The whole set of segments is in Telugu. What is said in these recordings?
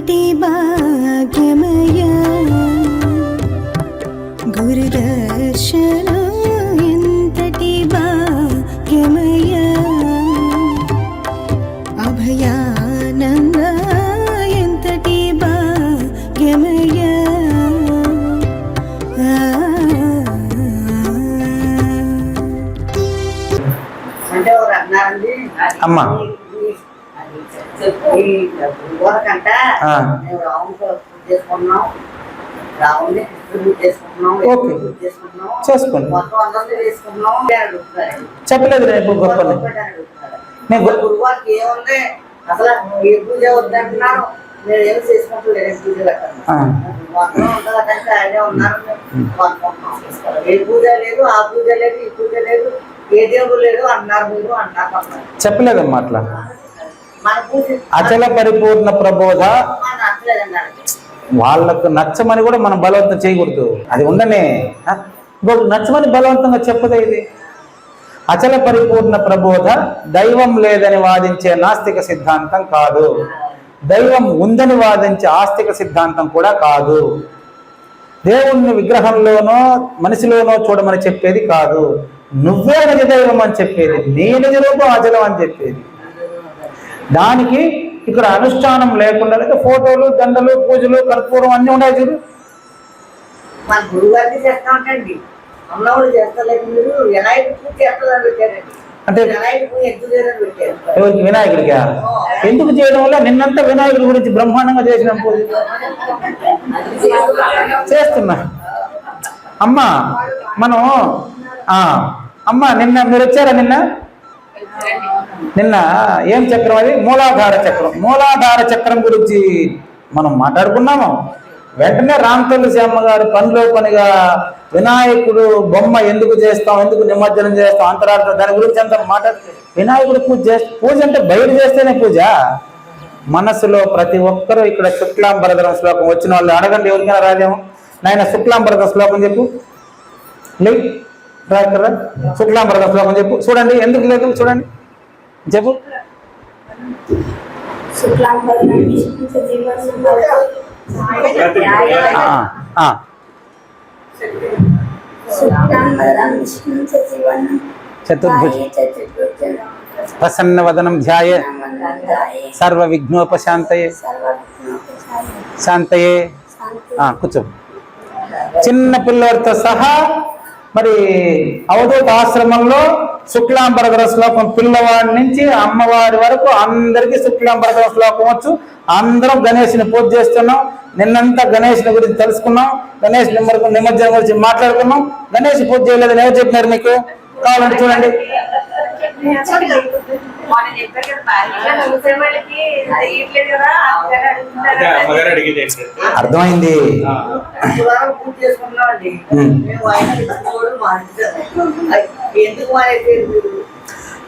ఏటి భాగ్యమయా గురుదర్శనం ఎంతటి భాగ్యమయా అభయానంద ఎంతటి భాగ్యమయా అమ్మ. చేసుకోండి. చెప్పలేదు రేపు గొప్పని గొప్పని అడుగుతున్నారు. నేను గొ- గురువారికి ఏముంది? అసలు ఏ పూజ వద్దంటున్నారు. నేను ఏం చేసుకుంటలేదు పూజ. ఏ పూజ లేదు ఆ పూజ లేదు ఈ పూజ లేదు ఏ దేవుడు లేదు అన్నారు మీరు అన్నారు. చెప్పలేదమ్మా అట్లా. అచల పరిపూర్ణ ప్రబోధ. వాళ్ళకు నచ్చమని కూడా మనం బలవంతం చేయకూడదు. అది ఉండనే. ఇప్పుడు నచ్చమని బలవంతంగా చెప్పదే ఇది. అచల పరిపూర్ణ ప్రబోధ దైవం లేదని వాదించే నాస్తిక సిద్ధాంతం కాదు. దైవం ఉందని వాదించే ఆస్తిక సిద్ధాంతం కూడా కాదు. దేవుణ్ణి విగ్రహంలోనో మనిషిలోనో చూడమని చెప్పేది కాదు. నువ్వే నిజ దైవం అని చెప్పేది. నీ నిజ రూపం అచలం అని చెప్పేది. దానికి ఇక్కడ అనుష్ఠానం లేకుండా ఫోటోలు దండలు పూజలు కర్పూరం అన్నీ ఉన్నాయి చూడు. మన చేస్తా ఉంటాండి అన్నవాళ్ళు చేస్తలేదు మీరు వినాయక పూజ చేస్తారని పెట్టారండి. అంటే వినాయక పూజ ఎందుకు చేయడం వల్ల నిన్నంతా వినాయకుడి గురించి బ్రహ్మాండంగా చేసిన పూజ? చేస్తున్నా. అమ్మా మనం అమ్మా నిన్న మీరు వచ్చారా నిన్న? నిన్న ఏం చక్రం అది? మూలాధార చక్రం. మూలాధార చక్రం గురించి మనం మాట్లాడుకున్నాము. వెంటనే రామతల్లి శ్యామ గారు పనిలో పనిగా వినాయకుడు బొమ్మ ఎందుకు చేస్తాం ఎందుకు నిమజ్జనం చేస్తాం అంతరార్థం దాని గురించి అంత మాట్లాడు వినాయకుడు పూజ చేస్తే పూజ అంటే బయట చేస్తేనే పూజ. మనసులో ప్రతి ఒక్కరూ ఇక్కడ శుక్లాంబరధరం శ్లోకం వచ్చిన వాళ్ళు అడగండి ఎవరికైనా రాదేమో. నాయన శుక్లాంబరధర శ్లోకం చెప్పు. లే రా? ఇక్కడ రా. శుక్లాంబరధ శ్లోకం చెప్పు. చూడండి ఎందుకు లేదు? చూడండి. చెప్పు. చతుర్భుజ. చతుర్భుజం. ప్రసన్న వదనం ధ్యాయ. సర్వ విఘ్నోపశాంతయే శాంతయే. కూర్చో. చిన్న పిల్లలతో సహా మరి అవధూత ఆశ్రమంలో శుక్లాంబరధర శ్లోకం పిల్లవాడి నుంచి అమ్మవారి వరకు అందరికీ శుక్లాంబరధర శ్లోకం వచ్చు. అందరం గణేష్ని పూజ చేస్తున్నాం. నిన్నంతా గణేష్ని గురించి తెలుసుకున్నాం. గణేష్ నిమ్మకు నిమజ్జనం గురించి మాట్లాడుకున్నాం. గణేష్ పూజ చేయలేదని ఎవరు చెప్పినారు మీకు? కావాలంటే చూడండి. అర్థమైంది?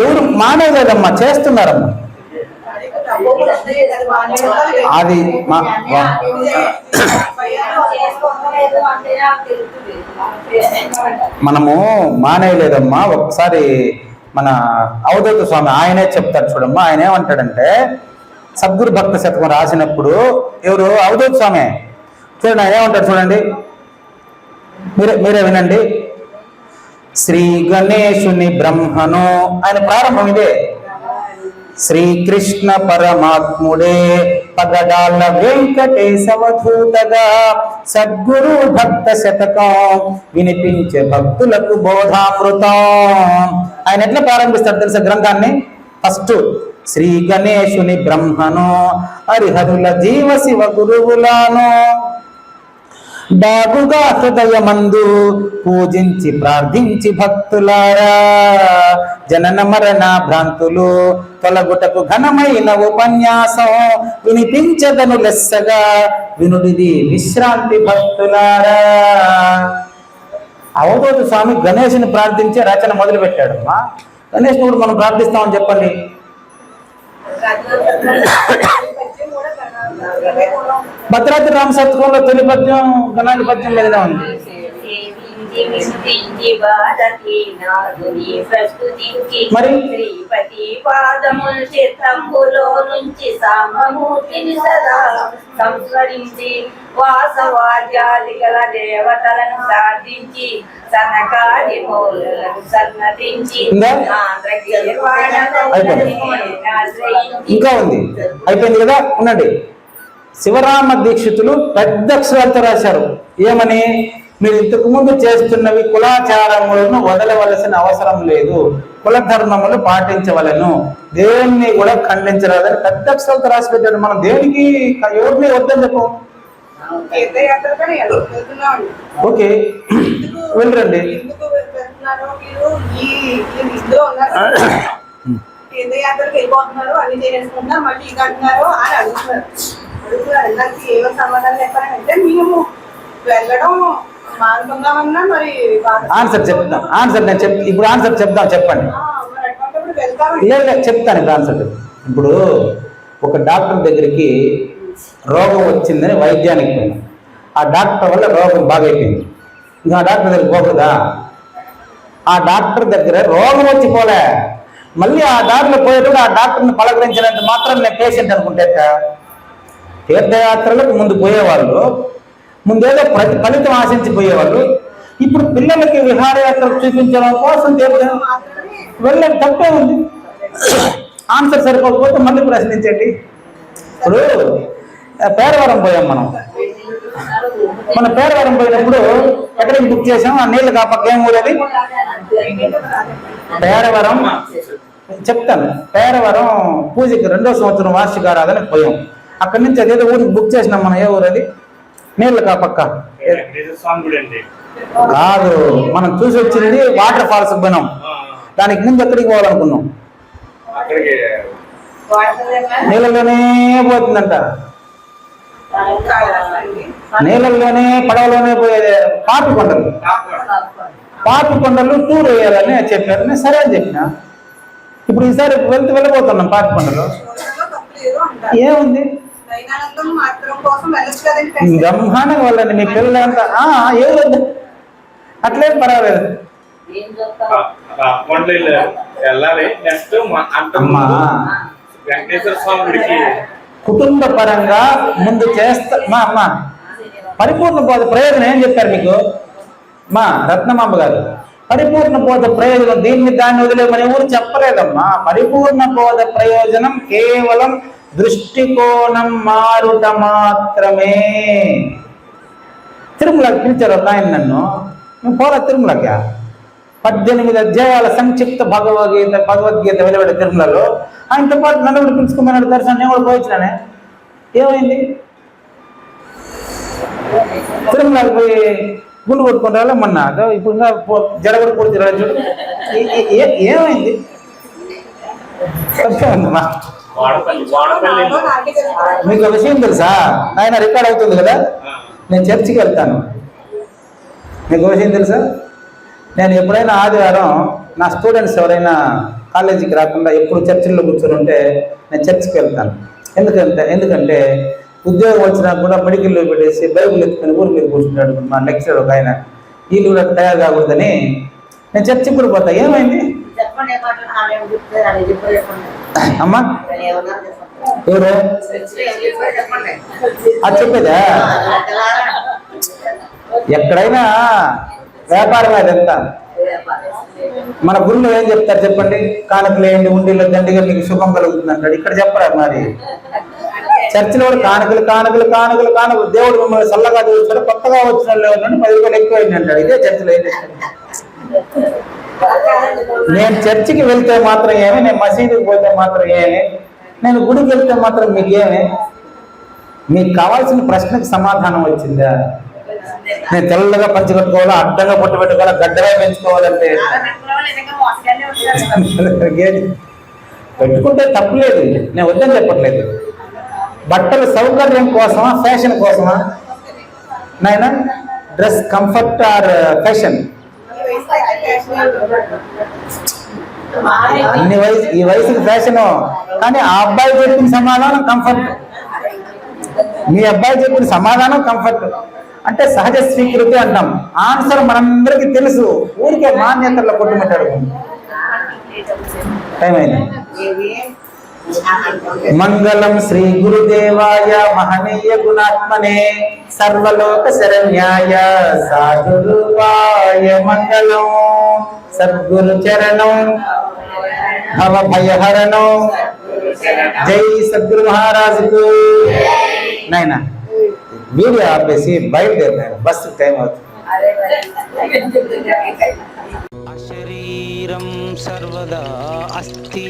ఎవరు మానేలేదమ్మా చేస్తున్నారమ్మా. అది మనము మానేయలేదమ్మా ఒకసారి మన అవధూత స్వామి ఆయనే చెప్తారు చూడమ్మా. ఆయన ఏమంటాడంటే సద్గురు భక్త శతకం రాసినప్పుడు ఎవరు? అవధూత స్వామి. చూడండి ఆయన ఏమంటాడు చూడండి. మీరే మీరే వినండి. శ్రీ గణేశుని బ్రహ్మను ఆయన ప్రారంభం ఇదే. శ్రీకృష్ణ పరమాత్ముడే పగడాల వెంకటేశవధూతగా సద్గురు భక్త శతకం వినిపించే భక్తులకు బోధామృతం. ఆయన ఎట్లా ప్రారంభిస్తాడు తెలుసా గ్రంథాన్ని? ఫస్ట్ శ్రీ గణేశుని బ్రహ్మను హరిహరుల జీవ శివ గురువులానో బాగుగా హృదయమందు పూజించి ప్రార్థించి భక్తులారా. జనన మరణ భ్రాంతులు తొలగుటకు ఘనమైన ఉపన్యాసం వినిపించదను లెస్సగా. వినుడిది విశ్రాంతి భక్తులారా. అవధూత స్వామి గణేషుని ప్రార్థించే రచన మొదలుపెట్టాడమ్మా. గణేష్ కూడా మనం ప్రార్థిస్తామని చెప్పండి. భద్రాద్రి రామ శతకంలో తొలి పద్యం గణాది పద్యం మీదనే ఉంది. మరి? శ్రీపతి పాదములు చిత్తంబులో నుంచి సామమూర్తిని సదా సంస్మరించి వాసవాద్యాది గల దేవతలను ప్రార్థించి సనకాది మూలను సన్నతించి ఇంకా ఉంది. అయిపోయింది కదా? ఉండండి. శివరామ దీక్షితులు పెద్ద అక్షరాలతో రాశారు. ఏమని? మీరు ఇంతకు ముందు చేస్తున్నవి కులాచారములను వదలవలసిన అవసరం లేదు. కుల ధర్మములు పాటించవలను. దేవుణ్ణి కూడా ఖండించరాదని పెద్ద అక్షరాలతో రాసి పెట్టాడు. మనం దేవునికి ఎవరిని వద్దని చెప్పు? ఓకే. వెళ్ళరండి తీర్థయాత్రకు వెళ్ళిపోతున్నారు అన్ని చేసేసుకుంటున్నారు మళ్ళీ ఇది అంటున్నారు అని అడుగుతున్నారు. అడుగుతున్నారు. నాకు ఏమో సమాధానం చెప్పాలంటే మేము వెళ్ళడం ఆన్సర్ చెప్తాం ఆన్సర్ నేను చెప్ ఇప్పుడు ఆన్సర్ చెప్దాం చెప్పండి. లేదు లేదు, చెప్తాను ఇప్పుడు ఆన్సర్ ఇప్పుడు ఒక డాక్టర్ దగ్గరికి రోగం వచ్చిందని వైద్యానికి పోయినా. ఆ డాక్టర్ వల్ల రోగం బాగైపోయింది. ఇంకా ఆ డాక్టర్ దగ్గర పోకూడదా? ఆ డాక్టర్ దగ్గర రోగం వచ్చి పోలే. మళ్ళీ ఆ దారిలో పోయేటప్పుడు ఆ డాక్టర్ని పలకరించినంత మాత్రం నేను పేషెంట్ అనుకుంటే? తీర్థయాత్రలకు ముందు పోయేవాళ్ళు ముందేదో ప్రతి ఫలితం ఆశించిపోయేవాళ్ళు. ఇప్పుడు పిల్లలకి విహారయాత్రలు చూపించడం కోసం దేవుడు మాత్రమే వెళ్ళే తప్పే ఉంది. ఆన్సర్ సరిపోకపోతే మళ్ళీ ప్రశ్నించండి. ఇప్పుడు పేరవరం పోయాం మనం. మన పేరవరం పోయినప్పుడు ఎక్కడికి బుక్ చేసాం ఆ నీళ్ళు కాపక్క ఏం ఊరేది? పేరవరం. చెప్తాను. పేరవరం పూజకి రెండో సంవత్సరం వార్షికారాధనకి పోయాం. అక్కడి నుంచి అదేదో ఊరికి బుక్ చేసినాం మనం ఏ ఊరది? నీళ్ళు గుడి అండి కాదు మనం చూసి వచ్చినది వాటర్ ఫాల్స్ పోయినాం దానికి ముందు ఎక్కడికి పోవాలనుకున్నాం? నీళ్ళలోనే పోతుందంట. కాదండి. నీళ్ళల్లోనే పడవలోనే పోయేది పాపి కొండలు. పాపి కొండలు టూర్ వేయాలని చెప్పారు. నేను సరే అని చెప్పిన. ఇప్పుడు ఈసారి వెళ్తూ వెళ్ళిపోతున్నాం పాపి కొండలు. ఏముంది? బ్రహ్మాండంగా వాళ్ళని మీ పిల్లలంతా ఆ, ఏం వద్దు. అట్లేం పర్వాలేదు. అంత కుటుంబ పరంగా ముందు చేస్తా. మా అమ్మ పరిపూర్ణ బోధ ప్రయోజనం ఏం చెప్పారు మీకు? మా రత్నమాంబ గారు. పరిపూర్ణ బోధ ప్రయోజనం దీన్ని దాన్ని వదిలేమని ఎవరు చెప్పలేదమ్మా. పరిపూర్ణ బోధ ప్రయోజనం కేవలం దృష్టికోణం మారుట మాత్రమే. తిరుమలకి పిలిచారు ఒక ఆయన నన్ను. నువ్వు పోరా తిరుమలకి పద్దెనిమిది అధ్యాయాల సంక్షిప్త భగవద్గీత భగవద్గీత వెలువడే తిరుమలలో ఆయనతో పాటు నన్ను కూడా పిలుచుకోమన్నాడు దర్శనం. నేను కూడా పోయించానే ఏమైంది? తిరుమలకి పోయి గుండు కొట్టుకుని మొన్న. ఇప్పుడు ఇంకా పో- జడ కూడా చూడు. ఏమైంది? తప్పే ఉందమ్మా మీకు ఒక విషయం తెలుసా? ఆయన రికార్డ్ అవుతుంది కదా? నేను చర్చికి వెళ్తాను. మీకు ఒక విషయం తెలుసా? నేను ఎప్పుడైనా ఆదివారం నా స్టూడెంట్స్ ఎవరైనా కాలేజీకి రాకుండా ఎప్పుడు చర్చిల్లో కూర్చొని ఉంటే నేను చర్చికి వెళ్తాను. ఎందుకంటే ఎందుకంటే ఉద్యోగం వచ్చినా కూడా మెడికల్లో పెట్టేసి బైబుల్ ఎత్తుకొని ఊరి మీద కూర్చుంటాడు మా లెక్చరర్ ఒక ఆయన. వీళ్ళు కూడా తయారు కాకూడదని నేను చర్చికి కూడా పోతా. ఏమైంది? అమ్మా? ఎవరు? అది చెప్పేదా? ఎక్కడైనా వ్యాపారం అదంతా మన గురువు ఏం చెప్తారు చెప్పండి? కానుకలు ఏంటి? ఉండిలో దండిగా మీకు శుభం కలుగుతుంది అంటాడు. ఇక్కడ చెప్పరా మరి? చర్చిలో కూడా కానుకలు కానుకలు కానుకలు కానుకలు. దేవుడు మిమ్మల్ని చల్లగా చూస్తాడు కొత్తగా వచ్చిన వాళ్ళు పది రూపాయలు ఎక్కువైంది అంటాడు. ఇదే చర్చిలో ఏం చేస్తాడు? నేను చర్చికి వెళ్తే మాత్రం ఏమి నేను మసీదుకి పోతే మాత్రం ఏమి నేను గుడికి వెళ్తే మాత్రం మీకేమి మీకు కావాల్సిన ప్రశ్నకు సమాధానం వచ్చిందా? నేను తెల్లగా పంచగట్టుకోవాలా అడ్డంగా పొట్టు పెట్టుకోవాలా గడ్డగా పెంచుకోవాలంటే? పెట్టుకుంటే తప్పులేదు నేను వద్దని చెప్పట్లేదు. బట్టల సౌకర్యం కోసమా ఫ్యాషన్ కోసమా? నాయన డ్రెస్ కంఫర్ట్ ఆర్ ఫ్యాషన్ ఈ వయసులో అయితే ఫ్యాషన్ అన్ని వయసు ఈ వయసుకి ఫ్యాషన్ కానీ ఆ అబ్బాయి చెప్పిన సమాధానం కంఫర్ట్ మీ అబ్బాయి చెప్పిన సమాధానం కంఫర్ట్ అంటే సహజ స్వీకృతి అంటాం ఆన్సర్ మనందరికీ తెలుసు. ఊరికే మాన్యతల్లో కొట్టుమిట్టాడు టైం అయింది. మంగళం శ్రీ గురుదేవాయ మహనీయ గుణాత్మనే సర్వలోక శరణ్యాయ సాధు రూపాయ మంగళం సద్గురు చరణం భవ భయహరణం జై సద్గురు మహారాజుకు నాయనా వీడియో ఆపేసి బయలుదేరి నాయన బస్సు టైం అవుతుంది అశరీరం సర్వదా అస్తి